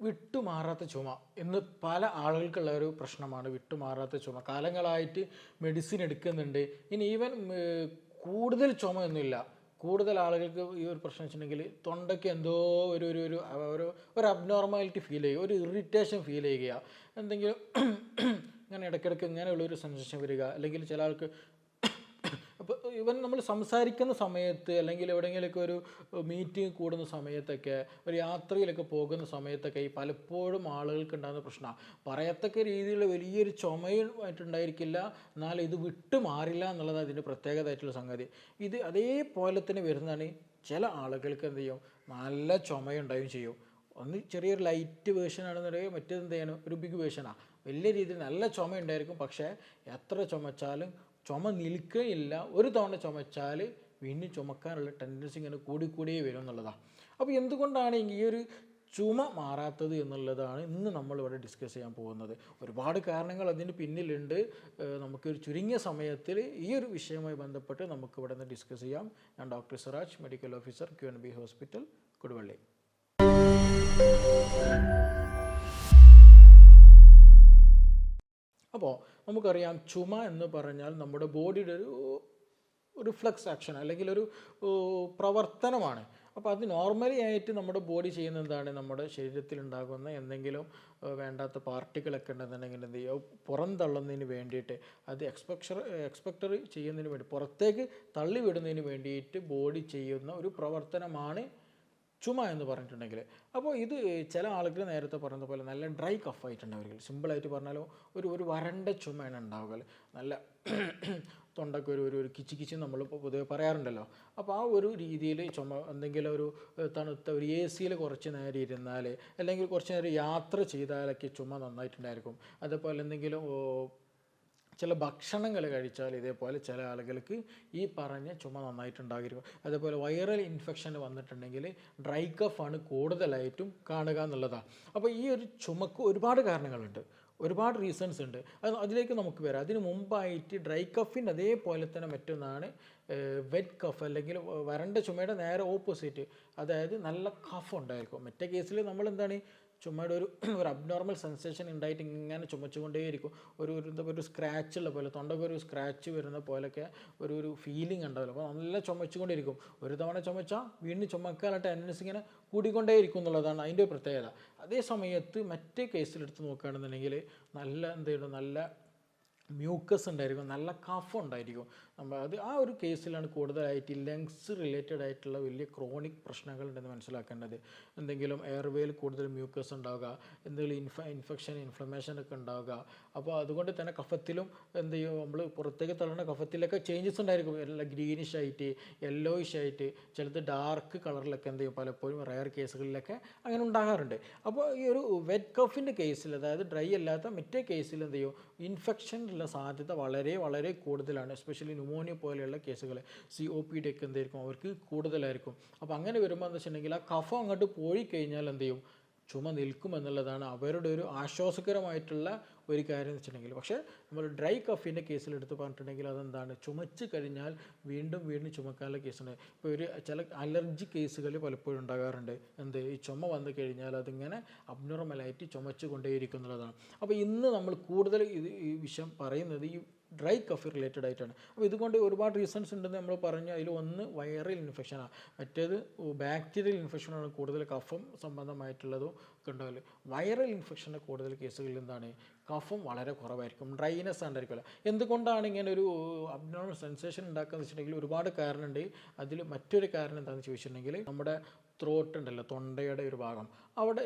വിട്ടുമാറാത്ത ചുമ ഇന്ന് പല ആളുകൾക്കുള്ള ഒരു പ്രശ്നമാണ് വിട്ടുമാറാത്ത ചുമ. കാലങ്ങളായിട്ട് മെഡിസിൻ എടുക്കുന്നുണ്ട്. ഇനി ഈവൻ കൂടുതൽ ചുമയൊന്നുമില്ല. കൂടുതൽ ആളുകൾക്ക് ഈ ഒരു പ്രശ്നം വെച്ചിട്ടുണ്ടെങ്കിൽ തൊണ്ടയ്ക്ക് എന്തോ ഒരു ഒരു ഒരു ഒരു ഒരു അബ്നോർമാലിറ്റി ഫീൽ ചെയ്യുക ഒരു ഇറിറ്റേഷൻ ഫീൽ ചെയ്യുക. എന്തെങ്കിലും ഇങ്ങനെ ഇടയ്ക്കിടയ്ക്ക് ഇങ്ങനെയുള്ളൊരു സെൻസേഷൻ വരിക അല്ലെങ്കിൽ ചില ആൾക്ക് അപ്പോൾ ഇവൻ നമ്മൾ സംസാരിക്കുന്ന സമയത്ത് അല്ലെങ്കിൽ എവിടെയെങ്കിലുമൊക്കെ ഒരു മീറ്റിംഗ് കൂടുന്ന സമയത്തൊക്കെ ഒരു യാത്രയിലൊക്കെ പോകുന്ന സമയത്തൊക്കെ ഈ പലപ്പോഴും ആളുകൾക്ക് ഉണ്ടാകുന്ന പ്രശ്നമാണ് പറയത്തക്ക രീതിയിലുള്ള വലിയൊരു ചുമയുമായിട്ടുണ്ടായിരിക്കില്ല. എന്നാൽ ഇത് വിട്ടു മാറില്ല എന്നുള്ളത് അതിന്റെ പ്രത്യേകതയായിട്ടുള്ള സംഗതി. ഇത് അതേപോലെ തന്നെ വരുന്നതാണ് ചില ആളുകൾക്ക് എന്ത് ചെയ്യും? നല്ല ചുമയുണ്ടാവുകയും ചെയ്യും. ഒന്ന് ചെറിയൊരു ലൈറ്റ് വേർഷൻ ആണെന്നുണ്ടെങ്കിൽ മറ്റേത് എന്ത് ചെയ്യണം? ഒരു ബിഗ് വേർഷനാണ് വലിയ രീതിയിൽ നല്ല ചുമ ഉണ്ടായിരിക്കും പക്ഷേ എത്ര ചുമച്ചാലും ചുമ നിൽക്കുകയില്ല. ഒരു തവണ ചുമച്ചാൽ വീണ്ടും ചുമക്കാനുള്ള ടെൻഡൻസി ഇങ്ങനെ കൂടിക്കൂടിയേ വരും എന്നുള്ളതാണ് അപ്പോൾ എന്തുകൊണ്ടാണ് ഈ ഒരു ചുമ മാറാത്തത് എന്നുള്ളതാണ് ഇന്ന് നമ്മളിവിടെ ഡിസ്കസ് ചെയ്യാൻ പോകുന്നത്. ഒരുപാട് കാരണങ്ങൾ അതിന് പിന്നിലുണ്ട്. നമുക്കൊരു ചുരുങ്ങിയ സമയത്തിൽ ഈ ഒരു വിഷയവുമായി ബന്ധപ്പെട്ട് നമുക്ക് ഇവിടെ നിന്ന് ഡിസ്കസ് ചെയ്യാം. ഞാൻ doctor Siraj medical officer Q N B hospital Koduvally. അപ്പോൾ നമുക്കറിയാം ചുമ എന്ന് പറഞ്ഞാൽ നമ്മുടെ ബോഡിയുടെ ഒരു റിഫ്ലക്സ് ആക്ഷൻ അല്ലെങ്കിൽ ഒരു പ്രവർത്തനമാണ്. അപ്പോൾ അത് നോർമലി ആയിട്ട് നമ്മുടെ ബോഡി ചെയ്യുന്ന എന്താണ്? നമ്മുടെ ശരീരത്തിൽ ഉണ്ടാകുന്ന എന്തെങ്കിലും വേണ്ടാത്ത പാർട്ടികളൊക്കെ ഉണ്ടെന്നുണ്ടെങ്കിൽ എന്ത് ചെയ്യുക? പുറന്തള്ളുന്നതിന് വേണ്ടിയിട്ട് അത് എക്സ്പെക്ഷർ എക്സ്പെക്ടർ ചെയ്യുന്നതിന് വേണ്ടി പുറത്തേക്ക് തള്ളി വിടുന്നതിന് വേണ്ടിയിട്ട് ബോഡി ചെയ്യുന്ന ഒരു പ്രവർത്തനമാണ് ചുമ എന്ന് പറഞ്ഞിട്ടുണ്ടെങ്കിൽ. അപ്പോൾ ഇത് ചില ആളുകൾ നേരത്തെ പറഞ്ഞതുപോലെ നല്ല ഡ്രൈ കഫ് ആയിട്ടുണ്ടാവുക സിമ്പിളായിട്ട് പറഞ്ഞാലോ ഒരു ഒരു വരണ്ട ചുമയാണ് ഉണ്ടാവുക നല്ല തൊണ്ടൊക്കെ ഒരു ഒരു കിച്ചി കിച്ചി നമ്മൾ പൊതുവെ പറയാറുണ്ടല്ലോ. അപ്പോൾ ആ ഒരു രീതിയിൽ ചുമ എന്തെങ്കിലും ഒരു തണുത്ത ഒരു എ സിയിൽ കുറച്ച് നേരം ഇരുന്നാൽ അല്ലെങ്കിൽ കുറച്ച് നേരം യാത്ര ചെയ്താലൊക്കെ ചുമ നന്നായിട്ടുണ്ടായിരിക്കും. അതേപോലെ എന്തെങ്കിലും ചില ഭക്ഷണങ്ങൾ കഴിച്ചാൽ ഇതേപോലെ ചില ആളുകൾക്ക് ഈ പറഞ്ഞ ചുമ നന്നായിട്ടുണ്ടാകും അതേപോലെ വൈറൽ ഇൻഫെക്ഷൻ വന്നിട്ടുണ്ടെങ്കിൽ ഡ്രൈ കഫാണ് കൂടുതലായിട്ടും കാണുക എന്നുള്ളതാണ്. അപ്പോൾ ഈ ഒരു ചുമക്ക് ഒരുപാട് കാരണങ്ങളുണ്ട്. ഒരുപാട് റീസൺസ് ഉണ്ട്. അത് അതിലേക്ക് നമുക്ക് വരാം. അതിന് മുമ്പായിട്ട് ഡ്രൈ കഫിന്റെ അതേപോലെ തന്നെ മറ്റൊന്നാണ് വെറ്റ് കഫ് അല്ലെങ്കിൽ വരണ്ട ചുമയുടെ നേരെ ഓപ്പോസിറ്റ് അതായത് നല്ല കഫ് ഉണ്ടായിരിക്കും. മറ്റേ കേസിൽ നമ്മൾ എന്താണ് ചുമയുടെ ഒരു ഒരു അബ്നോർമൽ സെൻസേഷൻ ഉണ്ടായിട്ട് ഇങ്ങനെ ചുമച്ചുകൊണ്ടേയിരിക്കും. ഒരു ഒരു എന്താ ഒരു സ്ക്രാച്ച് ഉള്ള പോലെ തൊണ്ടയ്ക്ക് ഒരു സ്ക്രാച്ച് വരുന്ന പോലെയൊക്കെ ഒരു ഒരു ഫീലിംഗ് ഉണ്ടാവില്ല? അപ്പോൾ നല്ല ചുമച്ചുകൊണ്ടിരിക്കും ഒരു തവണ ചുമച്ചാൽ വീണ്ടും ചുമക്കാനുള്ള ടെൻഡൻസി ഇങ്ങനെ കൂടിക്കൊണ്ടേയിരിക്കും എന്നുള്ളതാണ് അതിന്റെ ഒരു പ്രത്യേകത. അതേ സമയത്ത് മറ്റേ കേസിലെടുത്ത് നോക്കുകയാണെന്നുണ്ടെങ്കിൽ നല്ല എന്ത് ചെയ്യണം നല്ല മ്യൂക്കസ് ഉണ്ടായിരിക്കും. നല്ല കഫ് ഉണ്ടായിരിക്കും. നമ്മൾ അത് ആ ഒരു കേസിലാണ് കൂടുതലായിട്ട് ലങ്സ് റിലേറ്റഡ് ആയിട്ടുള്ള വലിയ ക്രോണിക് പ്രശ്നങ്ങൾ ഉണ്ടെന്ന് മനസ്സിലാക്കേണ്ടത്. എന്തെങ്കിലും എയർവേയിൽ കൂടുതൽ മ്യൂക്കസ് ഉണ്ടാവുക എന്തെങ്കിലും ഇൻഫ ഇൻഫെക്ഷൻ ഇൻഫ്ലമേഷൻ ഒക്കെ ഉണ്ടാവുക. അപ്പോൾ അതുകൊണ്ട് തന്നെ കഫത്തിലും എന്ത് ചെയ്യും? നമ്മൾ പുറത്തേക്ക് തള്ളുന്ന കഫത്തിലൊക്കെ ചേഞ്ചസ് ഉണ്ടായിരിക്കും. എല്ലാം ഗ്രീനിഷ് ആയിട്ട് യെല്ലോയിഷ് ആയിട്ട് ചിലത് ഡാർക്ക് കളറിലൊക്കെ എന്ത് ചെയ്യും? പലപ്പോഴും റയർ കേസുകളിലൊക്കെ അങ്ങനെ ഉണ്ടാകാറുണ്ട്. അപ്പോൾ ഈ ഒരു വെറ്റ് കഫിന്റെ കേസിൽ അതായത് ഡ്രൈ അല്ലാത്ത മറ്റേ കേസിൽ എന്ത് ചെയ്യും? ഇൻഫെക്ഷനുള്ള സാധ്യത വളരെ വളരെ കൂടുതലാണ്. എസ്പെഷ്യലി ന്യൂമോണിയ പോലെയുള്ള കേസുകൾ സി ഒ പി ഡി ഒക്കെ എന്തായിരിക്കും? അവർക്ക് കൂടുതലായിരിക്കും. അപ്പോൾ അങ്ങനെ വരുമ്പോൾ എന്താ വെച്ചിട്ടുണ്ടെങ്കിൽ ആ കഫം അങ്ങോട്ട് പോയി കഴിഞ്ഞാൽ എന്ത് ചെയ്യും? ചുമ നിൽക്കും എന്നുള്ളതാണ് അവരുടെ ഒരു ആശ്വാസകരമായിട്ടുള്ള ഒരു കാര്യം എന്ന് വെച്ചിട്ടുണ്ടെങ്കിൽ. പക്ഷേ നമ്മൾ ഡ്രൈ കഫിന്റെ കേസിൽ എടുത്ത് പറഞ്ഞിട്ടുണ്ടെങ്കിൽ അതെന്താണ്? ചുമച്ച് കഴിഞ്ഞാൽ വീണ്ടും വീണ്ടും ചുമക്കാനുള്ള കേസുണ്ട്. ഇപ്പോൾ ഒരു ചില അലർജി കേസുകൾ പലപ്പോഴും ഉണ്ടാകാറുണ്ട്. എന്ത്? ഈ ചുമ വന്നു കഴിഞ്ഞാൽ അതിങ്ങനെ അബ്നോർമലായിട്ട് ചുമച്ച് കൊണ്ടേയിരിക്കും എന്നുള്ളതാണ് അപ്പോൾ ഇന്ന് നമ്മൾ കൂടുതൽ ഇത് ഈ വിഷയം പറയുന്നത് ഈ ഡ്രൈ കഫ് റിലേറ്റഡ് ആയിട്ടാണ്. അപ്പോൾ ഇതുകൊണ്ട് ഒരുപാട് റീസൺസ് ഉണ്ടെന്ന് നമ്മൾ പറഞ്ഞു. അതിൽ ഒന്ന് വൈറൽ ഇൻഫെക്ഷനാണ് മറ്റേത് ബാക്ടീരിയൽ ഇൻഫെക്ഷനാണ് കൂടുതൽ കഫം സംബന്ധമായിട്ടുള്ളതും ഒക്കെ ഉണ്ടാവില്ല വൈറൽ ഇൻഫെക്ഷന്റെ കൂടുതൽ കേസുകളിൽ എന്താണ്? കഫം വളരെ കുറവായിരിക്കും. ഡ്രൈനെസ് ഉണ്ടായിരിക്കില്ല എന്തുകൊണ്ടാണ് ഇങ്ങനെ ഒരു അബ്നോർമൽ സെൻസേഷൻ ഉണ്ടാക്കുന്നത് വെച്ചിട്ടുണ്ടെങ്കിൽ ഒരുപാട് കാരണമുണ്ട് അതിൽ മറ്റൊരു കാരണം എന്താണെന്ന് ചോദിച്ചിട്ടുണ്ടെങ്കിൽ നമ്മുടെ ത്രോട്ട് ഉണ്ടല്ലോ തൊണ്ടയുടെ ഒരു ഭാഗം. അവിടെ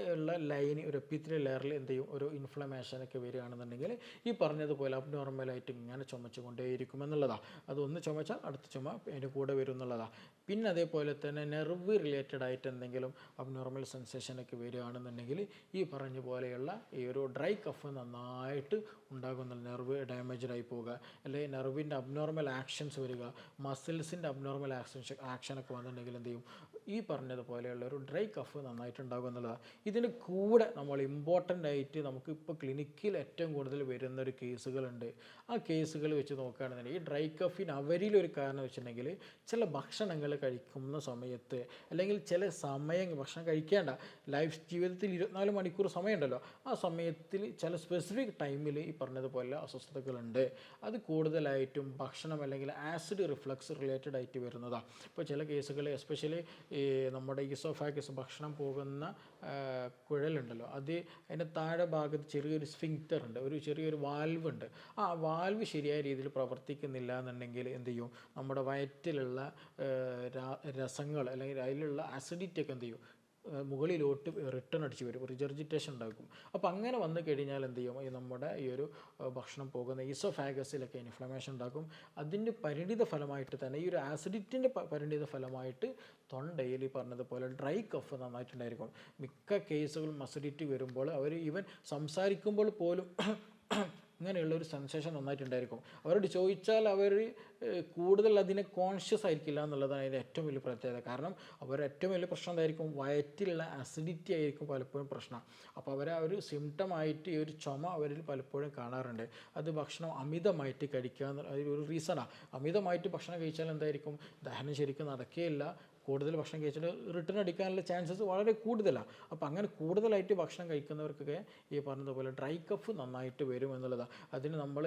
ലൈന് ഒരു എപ്പിത്തിരി ലെയറിൽ എന്ത് ചെയ്യും? ഒരു ഇൻഫ്ലമേഷനൊക്കെ വരികയാണെന്നുണ്ടെങ്കിൽ ഈ പറഞ്ഞതുപോലെ അബ്നോർമലായിട്ട് ഇങ്ങനെ ചുമച്ചുകൊണ്ടേയിരിക്കും എന്നുള്ളതാണ് അതൊന്ന് ചുമച്ചാൽ അടുത്ത ചുമ അതിന്റെ കൂടെ വരും എന്നുള്ളതാണ് പിന്നെ അതേപോലെ തന്നെ നെർവ് റിലേറ്റഡ് ആയിട്ട് എന്തെങ്കിലും അബ്നോർമൽ സെൻസേഷൻ ഒക്കെ വരികയാണെന്നുണ്ടെങ്കിൽ ഈ പറഞ്ഞ പോലെയുള്ള ഈ ഒരു ഡ്രൈ കഫ് നന്നായിട്ട് ഉണ്ടാകുന്ന നെർവ് ഡാമേജായി പോവുക. അല്ലെങ്കിൽ നെർവിന്റെ അബ്നോർമൽ ആക്ഷൻസ് വരിക മസിൽസിന്റെ അബ്നോർമൽ ആക്ഷൻ ആക്ഷനൊക്കെ വന്നിട്ടുണ്ടെങ്കിൽ എന്ത് ചെയ്യും? ഈ പറഞ്ഞതുപോലെയുള്ള ഒരു ഡ്രൈ കഫ് നന്നായിട്ടുണ്ടാകും എന്നുള്ളതാണ് ഇതിന് കൂടെ നമ്മൾ ഇമ്പോർട്ടന്റ് ആയിട്ട് നമുക്ക് ഇപ്പോൾ ക്ലിനിക്കിൽ ഏറ്റവും കൂടുതൽ വരുന്ന ഒരു കേസുകളുണ്ട് ആ കേസുകൾ വെച്ച് നോക്കുകയാണെന്നുണ്ടെങ്കിൽ ഈ ഡ്രൈ കഫിൻ അവരിലൊരു കാരണം വെച്ചിട്ടുണ്ടെങ്കിൽ ചില ഭക്ഷണങ്ങൾ കഴിക്കുന്ന സമയത്ത് അല്ലെങ്കിൽ ചില സമയം ഭക്ഷണം കഴിക്കേണ്ട ലൈഫ് ജീവിതത്തിൽ ഇരുപത്തിനാല് മണിക്കൂർ സമയമുണ്ടല്ലോ ആ സമയത്തിൽ ചില സ്പെസിഫിക് ടൈമിൽ ഈ പറഞ്ഞതുപോലെ അസ്വസ്ഥതകളുണ്ട്. അത് കൂടുതലായിട്ടും ഭക്ഷണം അല്ലെങ്കിൽ ആസിഡ് റിഫ്ലക്സ് റിലേറ്റഡ് ആയിട്ട് വരുന്നതാണ് ഇപ്പോൾ ചില കേസുകൾ എസ്പെഷ്യലി നമ്മുടെ ഈസോഫാഗസ് ഭക്ഷണം പോകുന്ന കുഴലുണ്ടല്ലോ. അത് അതിന്റെ താഴെ ഭാഗത്ത് ചെറിയൊരു സ്ഫിങ്റ്റർ ഉണ്ട്. ഒരു ചെറിയൊരു വാൽവ് ഉണ്ട്. ആ വാൽവ് ശരിയായ രീതിയിൽ പ്രവർത്തിക്കുന്നില്ല എന്നുണ്ടെങ്കിൽ എന്ത് ചെയ്യും? നമ്മുടെ വയറ്റിലുള്ള രസങ്ങൾ അല്ലെങ്കിൽ അതിലുള്ള അസിഡിറ്റി ഒക്കെ എന്ത് ചെയ്യും? മുകളിലോട്ട് റിട്ടേൺ അടിച്ച് വരും റിജർജിറ്റേഷൻ ഉണ്ടാക്കും. അപ്പോൾ അങ്ങനെ വന്നു കഴിഞ്ഞാൽ എന്ത് ചെയ്യും? ഈ നമ്മുടെ ഈ ഒരു ഭക്ഷണം പോകുന്ന ഈസോഫാഗസിലൊക്കെ ഇൻഫ്ലമേഷൻ ഉണ്ടാക്കും. അതിന്റെ പരിണിത ഫലമായിട്ട് തന്നെ ഈ ഒരു ആസിഡിറ്റിന്റെ പരിണിത ഫലമായിട്ട് തൊണ്ടയിൽ ഈ പറഞ്ഞതുപോലെ ഡ്രൈ കഫ് നന്നായിട്ടുണ്ടായിരിക്കും. മിക്ക കേസുകളും അസിഡിറ്റി വരുമ്പോൾ അവർ ഈവൻ സംസാരിക്കുമ്പോൾ പോലും ഇങ്ങനെയുള്ള ഒരു സെൻസേഷൻ നന്നായിട്ടുണ്ടായിരിക്കും. അവരോട് ചോദിച്ചാൽ അവർ കൂടുതൽ അതിനെ കോൺഷ്യസ് ആയിരിക്കില്ല എന്നുള്ളതാണ് അതിന്റെ ഏറ്റവും വലിയ പ്രത്യേകത. കാരണം അവരുടെ ഏറ്റവും വലിയ പ്രശ്നം എന്തായിരിക്കും? വയറ്റിലുള്ള അസിഡിറ്റി ആയിരിക്കും പലപ്പോഴും പ്രശ്നം. അപ്പോൾ അവർ ആ ഒരു സിംറ്റം ആയിട്ട് ഈ ഒരു ചുമ അവരിൽ പലപ്പോഴും കാണാറുണ്ട്. അത് ഭക്ഷണം അമിതമായിട്ട് കഴിക്കുക ഒരു- ഒരു റീസണാണ് അമിതമായിട്ട് ഭക്ഷണം കഴിച്ചാൽ എന്തായിരിക്കും? ദഹനം ശരിക്കും നടക്കുകയില്ല കൂടുതൽ ഭക്ഷണം കഴിച്ചിട്ട് റിട്ടേൺ അടിക്കാനുള്ള ചാൻസസ് വളരെ കൂടുതലാണ്. അപ്പോൾ അങ്ങനെ കൂടുതലായിട്ട് ഭക്ഷണം കഴിക്കുന്നവർക്കൊക്കെ ഈ പറഞ്ഞതുപോലെ ഡ്രൈ കഫ് നന്നായിട്ട് വരും എന്നുള്ളതാണ് അതിന് നമ്മൾ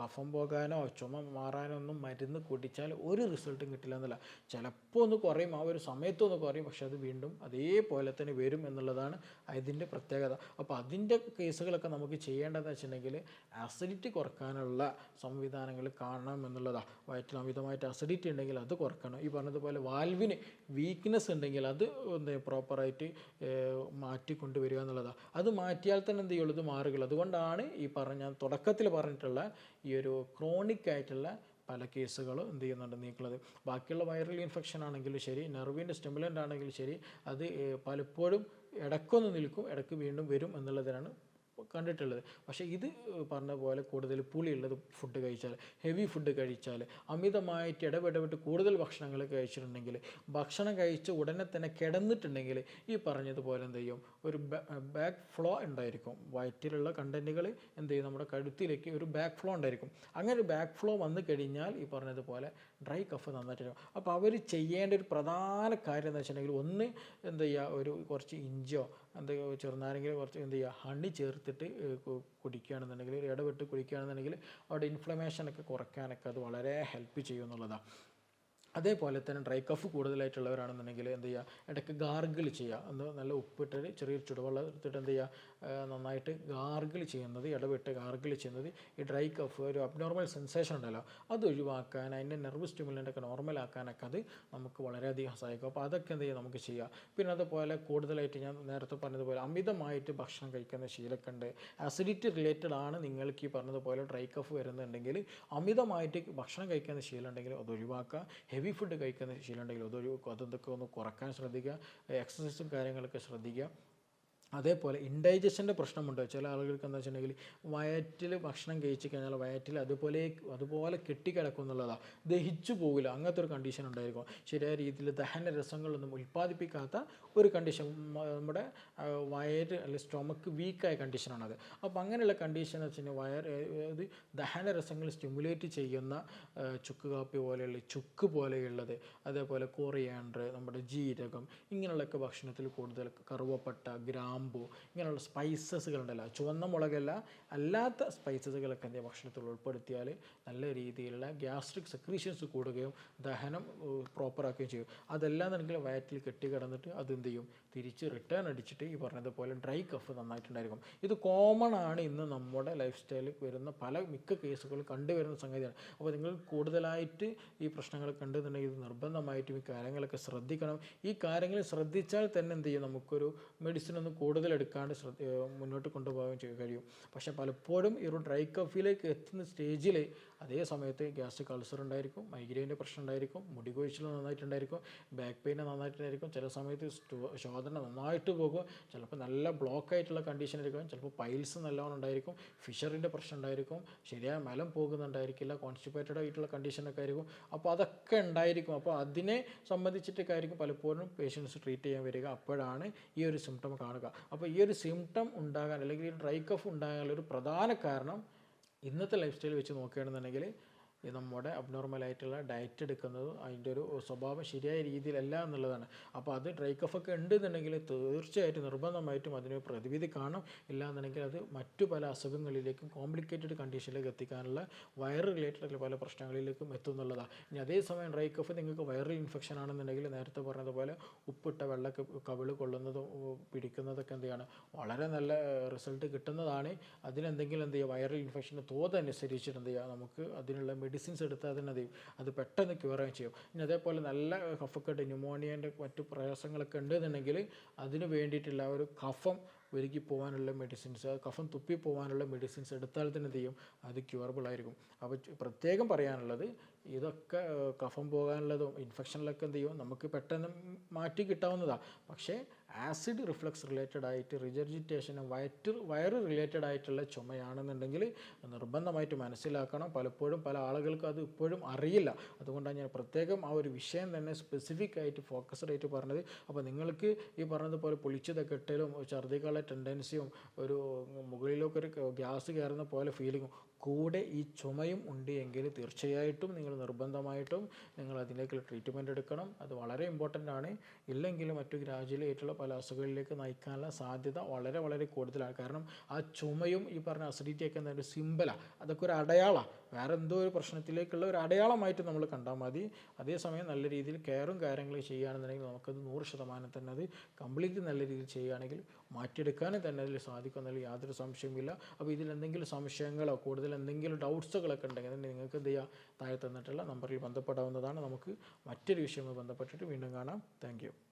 കഫം പോകാനോ ചുമ മാറാനോ ഒന്നും മരുന്ന് കുടിച്ചാൽ ഒരു റിസൾട്ടും കിട്ടില്ല എന്നല്ല ചിലപ്പോൾ ഒന്ന് കുറയും ആ ഒരു സമയത്തൊന്ന് കുറയും പക്ഷേ അത് വീണ്ടും അതേപോലെ തന്നെ വരും എന്നുള്ളതാണ് അതിന്റെ പ്രത്യേകത. അപ്പോൾ അതിന്റെ കേസുകളൊക്കെ നമുക്ക് ചെയ്യേണ്ടതെന്ന് വെച്ചിട്ടുണ്ടെങ്കിൽ ആസിഡിറ്റി കുറക്കാനുള്ള സംവിധാനങ്ങൾ കാണണം എന്നുള്ളതാണ് വയറ്റിൽ അമിതമായിട്ട് അസിഡിറ്റി ഉണ്ടെങ്കിൽ അത് കുറക്കണം. ഈ പറഞ്ഞതുപോലെ വാൽവിന് വീക്ക്നെസ് ഉണ്ടെങ്കിൽ അത് എന്താ പ്രോപ്പറായിട്ട് മാറ്റിക്കൊണ്ടുവരിക എന്നുള്ളതാണ് അത് മാറ്റിയാൽ തന്നെ എന്ത് ചെയ്യുള്ളൂ? ഇത് മാറുകയുള്ളൂ. അതുകൊണ്ടാണ് ഈ പറഞ്ഞ തുടക്കത്തിൽ പറഞ്ഞിട്ടുള്ള ഈ ഒരു ക്രോണിക് ആയിട്ടുള്ള പല കേസുകളും എന്ത് ചെയ്യുന്നുണ്ട്? നീക്കുന്നത്. ബാക്കിയുള്ള വൈറൽ ഇൻഫെക്ഷൻ ആണെങ്കിലും ശരി നെർവിന്റെ സ്റ്റിമുലന്റ് ആണെങ്കിലും ശരി അത് പലപ്പോഴും ഇടക്കൊന്ന് നിൽക്കും ഇടയ്ക്ക് വീണ്ടും വരും എന്നുള്ളതിനാണ് കണ്ടിട്ടുള്ളത്. പക്ഷേ ഇത് പറഞ്ഞ പോലെ കൂടുതൽ പുളിയുള്ളത് ഫുഡ് കഴിച്ചാൽ ഹെവി ഫുഡ് കഴിച്ചാൽ അമിതമായിട്ട് ഇടപെടപെട്ട് കൂടുതൽ ഭക്ഷണങ്ങൾ കഴിച്ചിട്ടുണ്ടെങ്കിൽ ഭക്ഷണം കഴിച്ച് ഉടനെ തന്നെ കിടന്നിട്ടുണ്ടെങ്കിൽ ഈ പറഞ്ഞതുപോലെ എന്ത് ചെയ്യും? ഒരു ബാക്ക് ഫ്ലോ ഉണ്ടായിരിക്കും. വയറ്റിലുള്ള കണ്ടന്റുകൾ എന്ത് ചെയ്യും? നമ്മുടെ കഴുത്തിലേക്ക് ഒരു ബാക്ക് ഫ്ലോ ഉണ്ടായിരിക്കും. അങ്ങനെ ഒരു ബാക്ക് ഫ്ലോ വന്നു കഴിഞ്ഞാൽ ഈ പറഞ്ഞതുപോലെ ഡ്രൈ കഫ് നന്നായിട്ട് അപ്പോൾ അവർ ചെയ്യേണ്ട ഒരു പ്രധാന കാര്യം എന്ന് വെച്ചിട്ടുണ്ടെങ്കിൽ ഒന്ന് എന്ത് ചെയ്യുക? ഒരു കുറച്ച് ഇഞ്ചോ എന്താ ചെറുനാരങ്ങയിൽ കുറച്ച് എന്ത് ചെയ്യുക? ഹണി ചേർത്തിട്ട് കുടിക്കുകയാണെന്നുണ്ടെങ്കിൽ ഇടവിട്ട് കുടിക്കുകയാണെന്നുണ്ടെങ്കിൽ അവിടെ ഇൻഫ്ലമേഷനൊക്കെ കുറയ്ക്കാനൊക്കെ അത് വളരെ ഹെൽപ്പ് ചെയ്യും എന്നുള്ളതാണ് അതേപോലെ തന്നെ ഡ്രൈ കഫ് കൂടുതലായിട്ടുള്ളവരാണെന്നുണ്ടെങ്കിൽ എന്ത് ചെയ്യുക? ഇടയ്ക്ക് ഗാർഗിൾ ചെയ്യുക. എന്ന് നല്ല ഉപ്പിട്ടിട്ട് ചെറിയൊരു ചുടുവെള്ളം എടുത്തിട്ട് എന്ത് ചെയ്യുക? നന്നായിട്ട് ഗാർഗിൾ ചെയ്യുന്നത് ഇടവിട്ട് ഗാർഗിൾ ചെയ്യുന്നത്. ഈ ഡ്രൈ കഫ് ഒരു അബ്നോർമൽ സെൻസേഷൻ ഉണ്ടല്ലോ അത് ഒഴിവാക്കാൻ അതിന്റെ നെർവ് സ്റ്റിമുലന്റൊക്കെ നോർമൽ ആക്കാനൊക്കെ അത് നമുക്ക് വളരെയധികം സഹായിക്കും. അപ്പോൾ അതൊക്കെ എന്ത് ചെയ്യുക നമുക്ക് ചെയ്യാം. പിന്നെ അതുപോലെ കൂടുതലായിട്ട് ഞാൻ നേരത്തെ പറഞ്ഞതുപോലെ അമിതമായിട്ട് ഭക്ഷണം കഴിക്കുന്ന ശീലമൊക്കെ ഉണ്ട് അസിഡിറ്റി റിലേറ്റഡ് ആണ് നിങ്ങൾക്ക് ഈ പറഞ്ഞതുപോലെ ഡ്രൈ കഫ് വരുന്നുണ്ടെങ്കിൽ അമിതമായിട്ട് ഭക്ഷണം കഴിക്കുന്ന ശീലം ഉണ്ടെങ്കിൽ അത് ഒഴിവാക്കുക. ഹെവി ഫുഡ് കഴിക്കുന്ന ശീലം ഉണ്ടെങ്കിൽ അതൊഴിവാക്കുക അതെന്തൊക്കെ? ഒന്ന് കുറയ്ക്കാൻ ശ്രദ്ധിക്കുക. എക്സസൈസും കാര്യങ്ങളൊക്കെ ശ്രദ്ധിക്കുക. അതേപോലെ ഇൻഡൈജഷന്റെ പ്രശ്നമുണ്ട്. ചില ആളുകൾക്ക് എന്താ വെച്ചിട്ടുണ്ടെങ്കിൽ വയറ്റിൽ ഭക്ഷണം കഴിച്ചു കഴിഞ്ഞാൽ വയറ്റിൽ അതുപോലെ അതുപോലെ കെട്ടിക്കിടക്കും എന്നുള്ളതാണ് ദഹിച്ചു പോകില്ല അങ്ങനത്തെ ഒരു കണ്ടീഷൻ ഉണ്ടായിരിക്കും. ശരിയായ രീതിയിൽ ദഹന രസങ്ങളൊന്നും ഉൽപ്പാദിപ്പിക്കാത്ത ഒരു കണ്ടീഷൻ നമ്മുടെ വയറ് അല്ലെങ്കിൽ സ്റ്റൊമക്ക് വീക്കായ കണ്ടീഷനാണത് അപ്പോൾ അങ്ങനെയുള്ള കണ്ടീഷൻ എന്ന് വെച്ചാൽ വയർ ഇത് ദഹന രസങ്ങൾ സ്റ്റിമുലേറ്റ് ചെയ്യുന്ന ചുക്ക് കാപ്പി പോലെയുള്ള ചുക്ക് പോലെയുള്ളത്. അതേപോലെ കോറിയാണ്ടർ നമ്മുടെ ജീരകം ഇങ്ങനെയുള്ളൊക്കെ ഭക്ഷണത്തിൽ കൂടുതൽ കറുവപ്പട്ട ഗ്രാമ്പു ഇങ്ങനെയുള്ള സ്പൈസസുകളുണ്ടല്ലോ ചുവന്ന മുളകല്ല അല്ലാത്ത സ്പൈസസുകളൊക്കെ എന്ത് ഭക്ഷണത്തിൽ ഉൾപ്പെടുത്തിയാൽ നല്ല രീതിയിലുള്ള ഗ്യാസ്ട്രിക് സെക്രീഷൻസ് കൂടുകയും ദഹനം പ്രോപ്പറാക്കുകയും ചെയ്യും. അതെല്ലാം അതല്ലാന്നുണ്ടെങ്കിൽ വയറ്റിൽ കെട്ടിക്കിടന്നിട്ട് അത് അതെന്ത് ചെയ്യും? തിരിച്ച് റിട്ടേൺ അടിച്ചിട്ട് ഈ പറഞ്ഞതുപോലെ ഡ്രൈ കഫ് നന്നായിട്ടുണ്ടായിരിക്കും. ഇത് കോമൺ ആണ് ഇന്ന് നമ്മുടെ ലൈഫ് സ്റ്റൈലിൽ വരുന്ന പല മിക്ക കേസുകളും കണ്ടുവരുന്ന സംഗതിയാണ്. അപ്പോൾ നിങ്ങൾ കൂടുതലായിട്ട് ഈ പ്രശ്നങ്ങൾ കണ്ടെന്നുണ്ടെങ്കിൽ ഇത് നിർബന്ധമായിട്ടും ഈ കാര്യങ്ങളൊക്കെ ശ്രദ്ധിക്കണം. ഈ കാര്യങ്ങൾ ശ്രദ്ധിച്ചാൽ തന്നെ എന്ത് ചെയ്യും? നമുക്കൊരു മെഡിസിൻ ഒന്നും കൂടുതൽ കൂടുതൽ എടുക്കാണ്ട് ശ്രദ്ധ മുന്നോട്ട് കൊണ്ടുപോകാൻ കഴിയും. പക്ഷേ പലപ്പോഴും ഈ ഒരു ഡ്രൈ കഫിലേക്ക് എത്തുന്ന സ്റ്റേജിൽ അതേ സമയത്ത് ഗ്യാസ്ട്രിക് അൾസർ ഉണ്ടായിരിക്കും മൈഗ്രെയിന്റെ പ്രശ്നം ഉണ്ടായിരിക്കും മുടി കൊഴിച്ചിൽ നന്നായിട്ടുണ്ടായിരിക്കും ബാക്ക് പെയിൻ നന്നായിട്ടുണ്ടായിരിക്കും. ചില സമയത്ത് ശോധന നന്നായിട്ട് പോകും. ചിലപ്പോൾ നല്ല ബ്ലോക്ക് ആയിട്ടുള്ള കണ്ടീഷൻ ആയിരിക്കും. ചിലപ്പോൾ പൈൽസ് നല്ലോണം ഉണ്ടായിരിക്കും. ഫിഷറിന്റെ പ്രശ്നം ഉണ്ടായിരിക്കും. ശരിയായ മലം പോകുന്നുണ്ടായിരിക്കില്ല. കോൺസ്റ്റിപ്പേറ്റഡ് ആയിട്ടുള്ള കണ്ടീഷനൊക്കെ ആയിരിക്കും. അപ്പോൾ അതൊക്കെ ഉണ്ടായിരിക്കും. അപ്പോൾ അതിനെ സംബന്ധിച്ചിട്ടൊക്കെ ആയിരിക്കും പലപ്പോഴും പേഷ്യൻസ് ട്രീറ്റ് ചെയ്യാൻ വരിക. അപ്പോഴാണ് ഈ ഒരു സിംറ്റം കാണുക. അപ്പോൾ ഈ ഒരു സിംറ്റം ഉണ്ടാകാൻ അല്ലെങ്കിൽ ഡ്രൈ കഫ് ഉണ്ടാകാനുള്ള ഒരു പ്രധാന കാരണം ഇന്നത്തെ ലൈഫ് സ്റ്റൈൽ വെച്ച് നോക്കുകയാണെന്നുണ്ടെങ്കിൽ നമ്മുടെ അബ്നോർമൽ ആയിട്ടുള്ള ഡയറ്റ് എടുക്കുന്നത് അതിന്റെ ഒരു സ്വഭാവം ശരിയായ രീതിയിലല്ല എന്നുള്ളതാണ്. അപ്പോൾ അത് ഡ്രൈക്കഫ് ഒക്കെ ഉണ്ട് എന്നുണ്ടെങ്കിൽ തീർച്ചയായിട്ടും നിർബന്ധമായിട്ടും അതിന് പ്രതിവിധി കാണും. ഇല്ലാന്നുണ്ടെങ്കിൽ അത് മറ്റു പല അസുഖങ്ങളിലേക്കും കോംപ്ലിക്കേറ്റഡ് കണ്ടീഷനിലേക്ക് എത്തിക്കാനുള്ള വയർ റിലേറ്റഡ് പല പ്രശ്നങ്ങളിലേക്കും എത്തുന്നുള്ളതാണ് ഇനി അതേസമയം ഡ്രൈക്ക് ഓഫ് നിങ്ങൾക്ക് വൈറൽ ഇൻഫെക്ഷൻ ആണെന്നുണ്ടെങ്കിൽ നേരത്തെ പറഞ്ഞതുപോലെ ഉപ്പിട്ട വെള്ളമൊക്കെ കവിൾ കൊള്ളുന്നതും പിടിക്കുന്നതൊക്കെ എന്ത് ചെയ്യണം? വളരെ നല്ല റിസൾട്ട് കിട്ടുന്നതാണ്. അതിനെന്തെങ്കിലും എന്ത് ചെയ്യുക? വൈറൽ ഇൻഫെക്ഷന്റെ തോതനുസരിച്ചിട്ട് എന്ത് ചെയ്യുക? നമുക്ക് അതിനുള്ള മെഡിസിൻസ് എടുത്താൽ എന്ത് അത് പെട്ടെന്ന് ക്യൂറാൻ ചെയ്യും. ഇനി അതേപോലെ നല്ല കഫക്കെട്ട് ന്യൂമോണിയന്റെ മറ്റു പ്രയാസങ്ങളൊക്കെ ഉണ്ടെന്നുണ്ടെങ്കിൽ അതിന് വേണ്ടിയിട്ടുള്ള ഒരു കഫം ഒരുക്കി പോകാനുള്ള മെഡിസിൻസ് കഫം തുപ്പി പോകാനുള്ള മെഡിസിൻസ് എടുത്താൽ തന്നെ ചെയ്യും അത് ക്യൂറബിൾ ആയിരിക്കും. അപ്പോൾ പ്രത്യേകം പറയാനുള്ളത് ഇതൊക്കെ കഫം പോകാനുള്ളതും ഇൻഫെക്ഷനിലൊക്കെ എന്ത് ചെയ്യും? നമുക്ക് പെട്ടെന്ന് മാറ്റി കിട്ടാവുന്നതാണ് പക്ഷേ ആസിഡ് റിഫ്ലക്സ് റിലേറ്റഡ് ആയിട്ട് റിജർജിറ്റേഷനും വയറ്റ് വയറ് റിലേറ്റഡ് ആയിട്ടുള്ള ചുമയാണെന്നുണ്ടെങ്കിൽ നിർബന്ധമായിട്ട് മനസ്സിലാക്കണം. പലപ്പോഴും പല ആളുകൾക്കും അത് ഇപ്പോഴും അറിയില്ല. അതുകൊണ്ടാണ് ഞാൻ പ്രത്യേകം ആ ഒരു വിഷയം തന്നെ സ്പെസിഫിക് ആയിട്ട് ഫോക്കസ്ഡ് ആയിട്ട് പറഞ്ഞത്. അപ്പോൾ നിങ്ങൾക്ക് ഈ പറഞ്ഞതുപോലെ പൊളിച്ചത് കെട്ടലും ഛർദിക്കാനുള്ള ടെൻഡൻസിയും ഒരു മുകളിലേക്ക് ഒരു ഗ്യാസ് കയറുന്ന പോലെ ഫീലിങ്ങും കൂടെ ഈ ചുമയും ഉണ്ട് എങ്കിൽ തീർച്ചയായിട്ടും നിങ്ങൾ നിർബന്ധമായിട്ടും നിങ്ങൾ അതിലേക്കുള്ള ട്രീറ്റ്മെന്റ് എടുക്കണം. അത് വളരെ ഇമ്പോർട്ടന്റ് ആണ്. ഇല്ലെങ്കിൽ മറ്റു ഗ്രാജുവലായിട്ടുള്ള പല അസുഖങ്ങളിലേക്ക് നയിക്കാനുള്ള സാധ്യത വളരെ വളരെ കൂടുതലാണ്. കാരണം ആ ചുമയും ഈ പറഞ്ഞ അസിഡിറ്റി ഒക്കെ എന്താ ഒരു സിമ്പലാണ് അതൊക്കെ ഒരു അടയാളമാണ് വേറെ എന്തോ ഒരു പ്രശ്നത്തിലേക്കുള്ള ഒരു അടയാളമായിട്ട് നമ്മൾ കണ്ടാൽ മതി. അതേസമയം നല്ല രീതിയിൽ കെയറും കാര്യങ്ങളും ചെയ്യുകയാണെന്നുണ്ടെങ്കിൽ നമുക്കത് നൂറ് ശതമാനം തന്നെ അത് കംപ്ലീറ്റ് നല്ല രീതിയിൽ ചെയ്യുകയാണെങ്കിൽ മാറ്റിയെടുക്കാനും തന്നെ അതിൽ സാധിക്കുന്നതിൽ യാതൊരു സംശയവുമില്ല. അപ്പോൾ ഇതിൽ എന്തെങ്കിലും സംശയങ്ങളോ കൂടുതൽ എന്തെങ്കിലും ഡൗട്ട്സുകളൊക്കെ ഉണ്ടെങ്കിൽ നിങ്ങൾക്ക് എന്ത് താഴെ തന്നിട്ടുള്ള നമ്പറിൽ ബന്ധപ്പെടാവുന്നതാണ്. നമുക്ക് മറ്റൊരു വിഷയവുമായി ബന്ധപ്പെട്ടിട്ട് വീണ്ടും കാണാം. താങ്ക്